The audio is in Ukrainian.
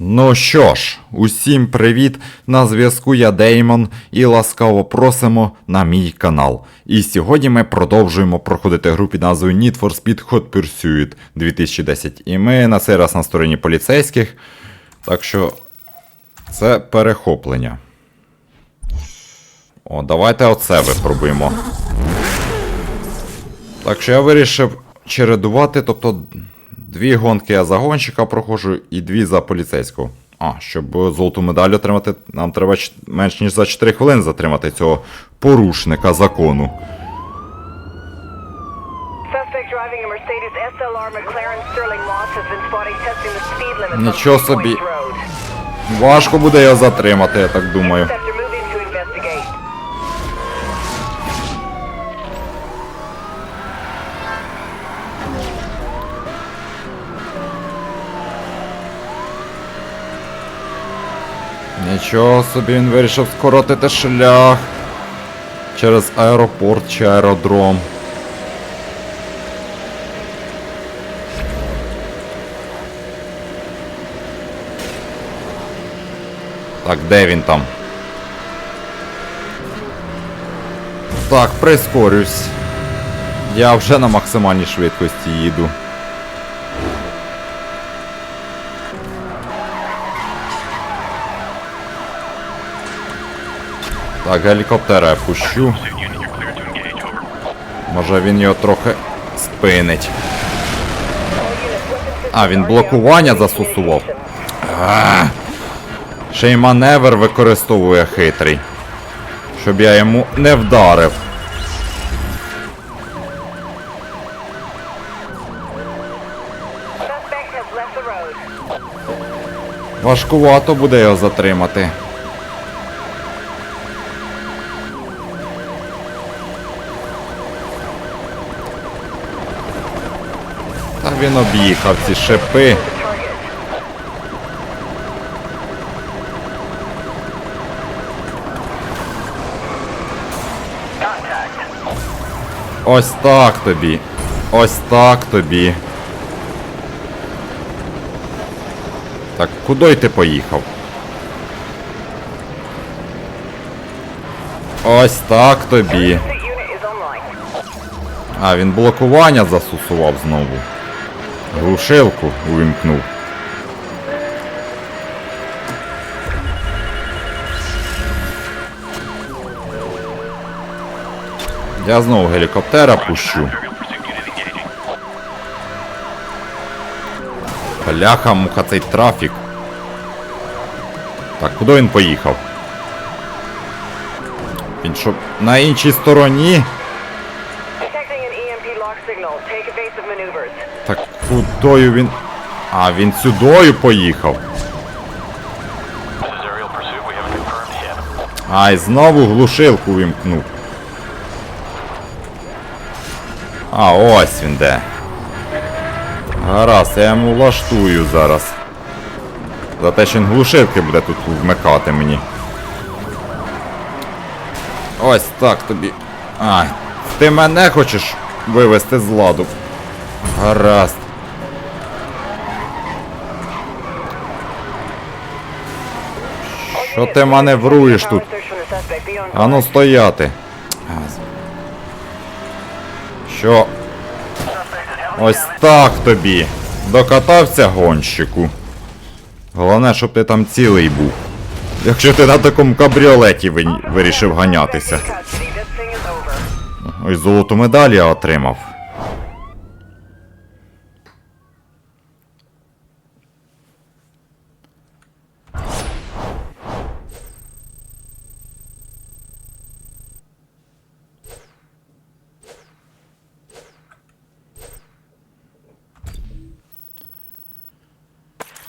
Ну що ж, усім привіт! На зв'язку я Деймон і ласкаво просимо на мій канал. І сьогодні ми продовжуємо проходити гру під назвою Need for Speed Hot Pursuit 2010. І ми на цей раз на стороні поліцейських. Так що це перехоплення. О, давайте оце випробуємо. Так що я вирішив чередувати, тобто дві гонки я за гонщика проходжу і дві за поліцейського. А, щоб золоту медаль отримати, нам треба менш ніж за 4 хвилини затримати цього порушника закону. Нічого собі. Важко буде його затримати, я так думаю. Нічого собі він вирішив скоротити шлях через аеропорт чи аеродром. Так, де він там? Так, прискорюсь. Я вже на максимальній швидкості їду. Так, гелікоптера я пущу. Може він його трохи спинить. А, він блокування застосував. Ще й маневр використовує хитрий. Щоб я йому не вдарив. Важкувато буде його затримати. Він об'їхав ці шипи. Ось так тобі. Ось так тобі. Так, куди ти поїхав? Ось так тобі. А, він блокування застосував знову. Глушилку увімкнув. Я знову гелікоптера пущу. Бляха, муха цей трафік. Так, куди він поїхав? Він що, на іншій стороні? Кудою він. А, він сюдою поїхав. Ай, знову глушилку вімкнув. А, ось він де. Гаразд, я йому влаштую зараз. За те, що він глушилки буде тут вмикати мені. Ось так тобі. Ай, ти мене хочеш вивести з ладу. Гаразд. Що ти тут? Suspect. Be on Ану стояти. Що? Ось так тобі. Докатався гонщику. Головне, щоб ти там цілий був. Якщо ти на такому кабріолеті вирішив ганятися. Ось золоту медаль я отримав.